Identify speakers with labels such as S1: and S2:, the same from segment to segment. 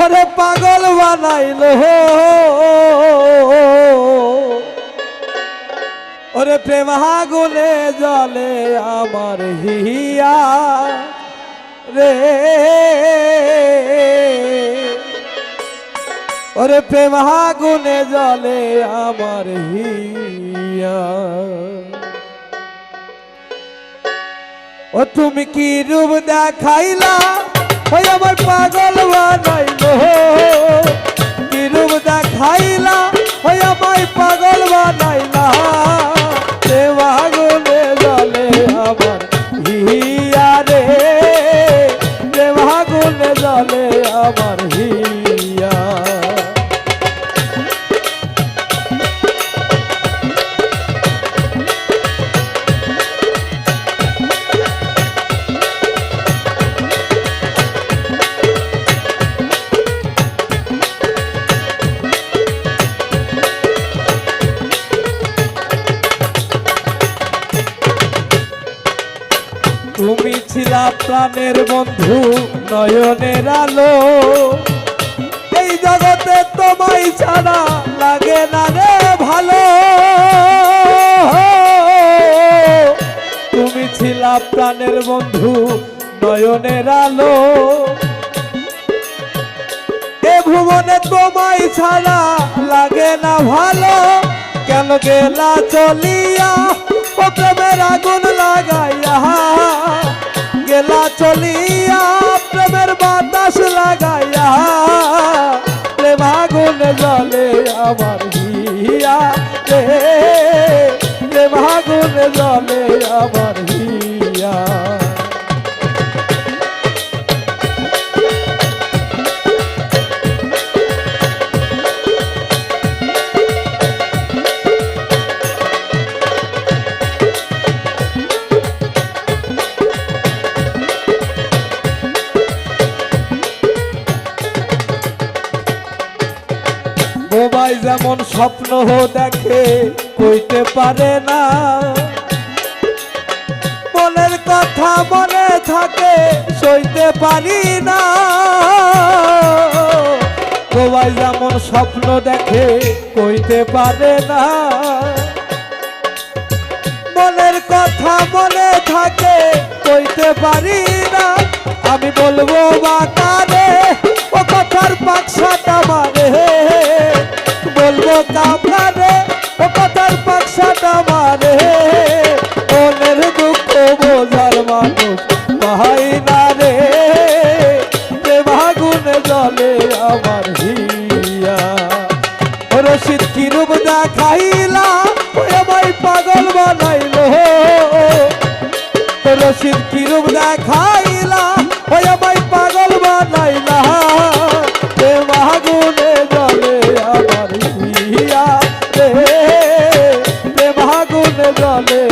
S1: ওরে পাগল বানাইল ওরে প্রেম আগুনে জলে আমার হিয়া রে। ওরে প্রেম আগুনে জলে আমার হিয়া ও তুমি কি রূপ দেখাইলা? ওই আমার পাগল তুমি ছিলা প্রাণের বন্ধু, নয়নের আলো। এই জগতে তোমায় ছাড়া লাগে না রে ভালো। তুমি ছিলা প্রাণের বন্ধু, নয়নের আলো। এ ভুবনে তোমায় ছাড়া লাগে না ভালো। কেন গেলা চলিয়া, ও প্রেমের আগুন লাগাইয়া আমার হিয়া রে রে ভাগুন জলে আমার হিয়া। যেমন স্বপ্ন দেখে কইতে পারে না। মনের কথা মনে থাকে, সইতে পারি না। বোবাই যেমন স্বপ্ন দেখে কইতে পারে না। মনের কথা মনে থাকে, কইতে পারি না। আমি বলব বা কারে জলে আমার হিয়া। রশিদ কি রূপ দেখাইলা? আমায় পাগল বানাইলো রশিদ কি রূপ দেখাইলা? ওই আমায় পাগল বানাইলা প্রেম আগুনে জলে আমার হিয়া। রে প্রেম জলে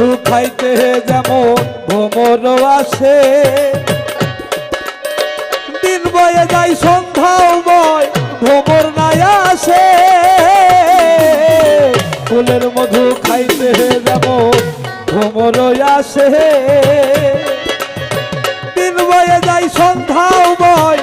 S1: মধু খাইতে যেমন ভ্রমর আসে। দিন বয়ে যাই সন্ধ্যাও বয় ভ্রমর নাই আসে। ফুলের মধু খাইতে যেমন ভ্রমর আসে। দিন বয়ে যাই সন্ধ্যাও বয়